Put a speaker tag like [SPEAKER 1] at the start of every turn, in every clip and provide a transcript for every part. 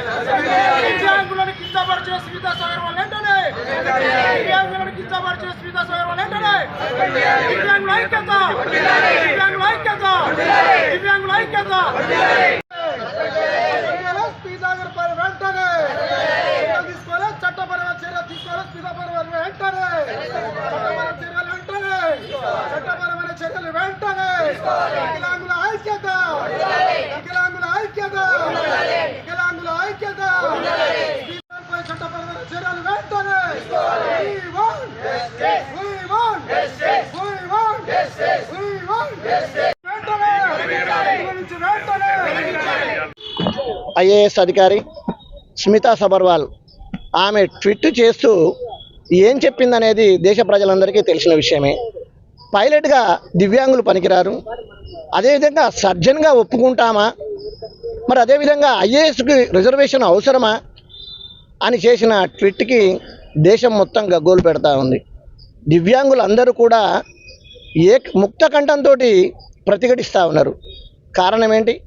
[SPEAKER 1] దివ్యాంగులను కించపరిచిన స్మితా సాగర్ వాళ్ళు వెంటనే. దివ్యాంగులను కించపరిచిన స్మితా సాగర్ వాళ్ళు వెంటనే. దివ్యాంగుల ఐక్యత. దివ్యాంగుల ఐక్యత. దివ్యాంగుల ఐక్యత. చట్టపరమైన చర్యలు తీసుకోవాలి స్పీతాపరమైన వెంటనే. చట్టపరమైన చర్యలు వెంటనే. చట్టపరమైన చర్యలు వెంటనే.
[SPEAKER 2] ఐఏఎస్ అధికారి స్మితా సబర్వాల్. ఆమె ట్విట్ చేస్తూ ఏం చెప్పిందనేది దేశ ప్రజలందరికీ తెలిసిన విషయమే. పైలట్గా దివ్యాంగులు పనికిరారు. అదేవిధంగా సర్జన్గా ఒప్పుకుంటామా? మరి అదేవిధంగా ఐఏఎస్కి రిజర్వేషన్ అవసరమా? అని చేసిన ట్విట్కి దేశం మొత్తం గగ్గోలు పెడతా ఉంది. దివ్యాంగులందరూ కూడా ఏ ముక్త కంఠంతో ప్రతిఘటిస్తూ ఉన్నారు. కారణం ఏంటి?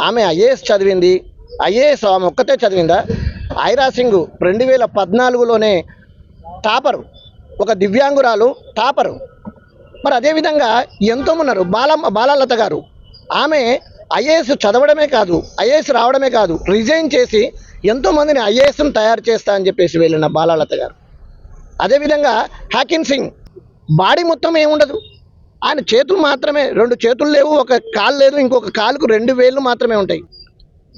[SPEAKER 2] ఆమె ఐఏఎస్ చదివింది. ఐఏఎస్ ఆమె ఒక్కతే చదివిందా? ఐరా సింగ్ రెండు వేల పద్నాలుగులోనే టాపరు. ఒక దివ్యాంగురాలు టాపరు. మరి అదేవిధంగా ఎంతో ఉన్నారు బాల బాలలత గారు. ఆమె ఐఏఎస్ చదవడమే కాదు ఐఏఎస్ రావడమే కాదు రిజైన్ చేసి ఎంతోమందిని ఐఏఎస్ను తయారు చేస్తా అని చెప్పేసి వెళ్ళిన బాలలత గారు. అదేవిధంగా హ్యాకిన్ సింగ్ బాడీ మొత్తం ఏముండదు ఆయన చేతులు మాత్రమే రెండు చేతులు లేవు ఒక కాలు లేదు ఇంకొక కాలుకు రెండు వేళ్ళు మాత్రమే ఉంటాయి.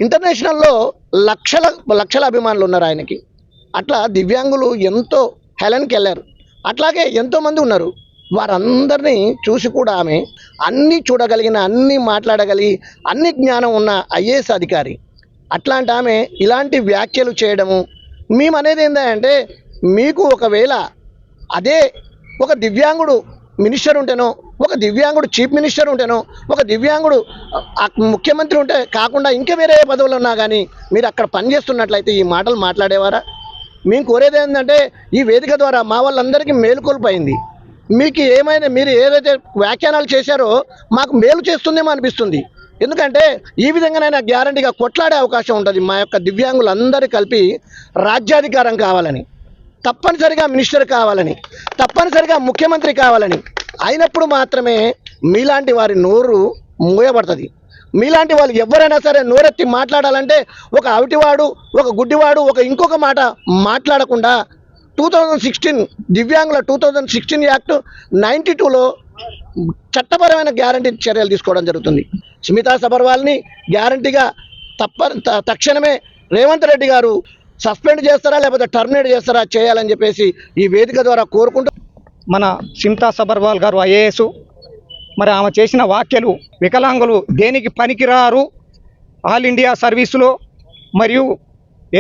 [SPEAKER 2] ఇంటర్నేషనల్లో లక్షల లక్షల అభిమానులు ఉన్నారు ఆయనకి. అట్లా దివ్యాంగులు ఎంతో హెలెన్కి వెళ్ళారు అట్లాగే ఎంతోమంది ఉన్నారు. వారందరినీ చూసి కూడా ఆమె అన్నీ చూడగలిగిన అన్నీ మాట్లాడగలిగి అన్ని జ్ఞానం ఉన్న ఐఏఎస్ అధికారి. అట్లాంటి ఆమె ఇలాంటి వ్యాఖ్యలు చేయడము మేము అనేది ఏంటంటే మీకు ఒకవేళ అదే ఒక దివ్యాంగుడు మినిస్టర్ ఉంటేనో ఒక దివ్యాంగుడు చీఫ్ మినిస్టర్ ఉంటేనో ఒక దివ్యాంగుడు ముఖ్యమంత్రి ఉంటే కాకుండా ఇంకా వేరే పదవులు ఉన్నా కానీ మీరు అక్కడ పనిచేస్తున్నట్లయితే ఈ మాటలు మాట్లాడేవారా? మేము కోరేది ఏంటంటే ఈ వేదిక ద్వారా మా వాళ్ళందరికీ మేలుకొల్పోయింది మీకు ఏమైనా మీరు ఏదైతే వ్యాఖ్యానాలు చేశారో మాకు మేలు చేస్తుందేమో అనిపిస్తుంది. ఎందుకంటే ఈ విధంగానైనా గ్యారంటీగా కొట్లాడే అవకాశం ఉంటుంది మా యొక్క దివ్యాంగులందరూ కలిపి రాజ్యాధికారం కావాలని తప్పనిసరిగా మినిస్టర్ కావాలని తప్పనిసరిగా ముఖ్యమంత్రి కావాలని అయినప్పుడు మాత్రమే మీలాంటి వారి నోరు మూయబడుతుంది. మీలాంటి వాళ్ళు ఎవరైనా సరే నోరెత్తి మాట్లాడాలంటే ఒక అవిటివాడు ఒక గుడ్డివాడు ఒక ఇంకొక మాట మాట్లాడకుండా టూ థౌజండ్ సిక్స్టీన్ దివ్యాంగుల two thousand sixteen act ninety టూలో చట్టపరమైన గ్యారంటీ చర్యలు తీసుకోవడం జరుగుతుంది. స్మితా సబర్వాల్ని గ్యారంటీగా తప్ప తక్షణమే రేవంత్ రెడ్డి గారు సస్పెండ్ చేస్తారా లేకపోతే టర్మినేట్ చేస్తారా చేయాలని చెప్పేసి ఈ వేదిక ద్వారా కోరుకుంటూ
[SPEAKER 3] మన సింతా సబర్వాల్ గారు ఐఏఎస్. మరి ఆమె చేసిన వ్యాఖ్యలు వికలాంగులు దేనికి పనికిరారు? ఆల్ ఇండియా సర్వీసులో మరియు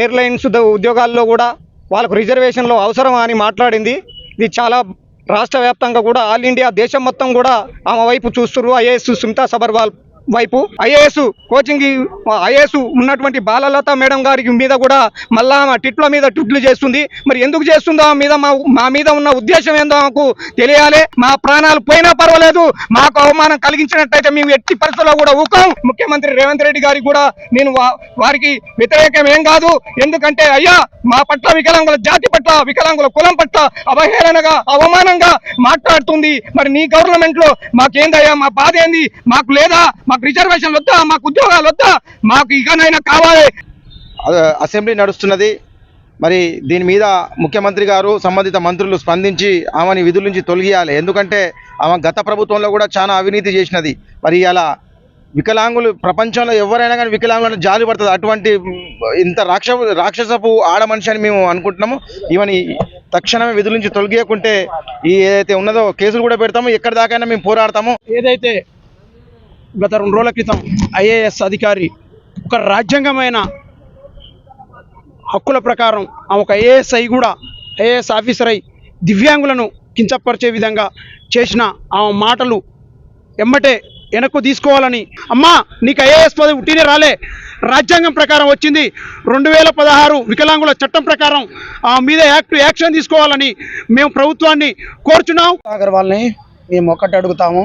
[SPEAKER 3] ఎయిర్లైన్స్ ఉద్యోగాల్లో కూడా వాళ్ళకు రిజర్వేషన్లో అవసరం అని మాట్లాడింది. ఇది చాలా రాష్ట్ర వ్యాప్తంగా కూడా ఆల్ ఇండియా దేశం మొత్తం కూడా ఆమె వైపు చూస్తున్నారు ఐఏఎస్ సుమితా సబర్వాల్ వైపు ఐఏఎస్ కోచింగ్ ఐఏఎస్ ఉన్నటువంటి బాలలత మేడం గారికి మీద కూడా మళ్ళా టిట్ల మీద ట్విట్లు చేస్తుంది. మరి ఎందుకు చేస్తుందో మీద మా మా మీద ఉన్న ఉద్దేశం ఏందో మాకు తెలియాలి. మా ప్రాణాలు పోయినా పర్వాలేదు. మాకు అవమానం కలిగించినట్టయితే మేము ఎట్టి పరిస్థితుల్లో కూడా ఊకం ముఖ్యమంత్రి రేవంత్ రెడ్డి గారికి కూడా నేను వా- వారికి వ్యతిరేకం ఏం కాదు. ఎందుకంటే అయ్యా మా పట్ల వికలాంగుల జాతి పట్ల వికలాంగుల కులం పట్ల అవహేళనగా అవమానంగా మాట్లాడుతుంది. మరి నీ గవర్నమెంట్లో మాకేందయ్యా? మా బాధ ఏంది? మాకు లేదా? మాకు రిజర్వేషన్లు వద్దా? మాకు ఉద్యోగాలు వద్దా? మాకు ఇకనైనా కావాలి.
[SPEAKER 4] అసెంబ్లీ నడుస్తున్నది. మరి దీని మీద ముఖ్యమంత్రి గారు సంబంధిత మంత్రులు స్పందించి ఆమెని విధుల నుంచి తొలగియాలి. ఎందుకంటే ఆమె గత ప్రభుత్వంలో కూడా చాలా అవినీతి చేసినది. మరి అలా వికలాంగులు ప్రపంచంలో ఎవరైనా కానీ వికలాంగులను జాలి పడుతుంది. అటువంటి ఇంత రాక్ష రాక్షసపు ఆడ మనిషి అని మేము అనుకుంటున్నాము. ఈవెన్ తక్షణమే విధుల నుంచి తొలగియకుంటే ఈ ఏదైతే ఉన్నదో కేసులు కూడా పెడతాము. ఎక్కడి దాకైనా మేము పోరాడతాము.
[SPEAKER 5] ఏదైతే గత రెండు రోజుల క్రితం ఐఏఎస్ అధికారి ఒక రాజ్యాంగమైన హక్కుల ప్రకారం ఆ ఒక ఐఏఎస్ అయి కూడా ఐఏఎస్ ఆఫీసర్ అయి దివ్యాంగులను కించపరిచే విధంగా చేసిన ఆ మాటలు ఎమ్మటే వెనక్కు తీసుకోవాలని అమ్మా నీకు ఐఏఎస్ పదవి ఉట్టినే రాలే. రాజ్యాంగం ప్రకారం వచ్చింది. రెండు వేల పదహారు వికలాంగుల చట్టం ప్రకారం ఆ మీద యాక్ట్ యాక్షన్ తీసుకోవాలని మేము ప్రభుత్వాన్ని కోరుచున్నాం.
[SPEAKER 6] అగర్వాల్ని మేము ఒక్కటి అడుగుతాము.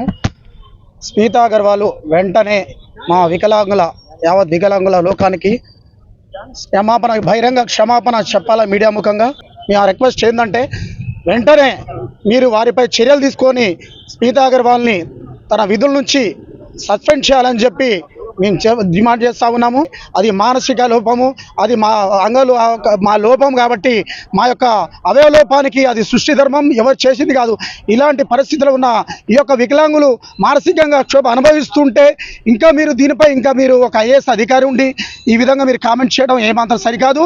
[SPEAKER 6] స్మితా అగర్వాల్ వెంటనే మా వికలాంగుల యావత్ వికలాంగుల లోకానికి క్షమాపణ బహిరంగ క్షమాపణ చెప్పాలా మీడియా ముఖంగా? మీ ఆ రిక్వెస్ట్ ఏంటంటే వెంటనే మీరు వారిపై చర్యలు తీసుకొని స్మితా అగర్వాల్ని తన విధుల నుంచి సస్పెండ్ చేయాలని చెప్పి మేము డిమాండ్ చేస్తా ఉన్నాము. అది మానసిక లోపము అది మా అంగలు మా లోపం కాబట్టి మా యొక్క అవయవలోపానికి అది సృష్టి ధర్మం ఎవరు చేసింది కాదు. ఇలాంటి పరిస్థితులు ఉన్న ఈ యొక్క వికలాంగులు మానసికంగా క్షోభ అనుభవిస్తుంటే ఇంకా మీరు దీనిపై ఇంకా మీరు ఒక ఐఏఎస్ అధికారి ఉండి ఈ విధంగా మీరు కామెంట్ చేయడం ఏమాత్రం సరికాదు.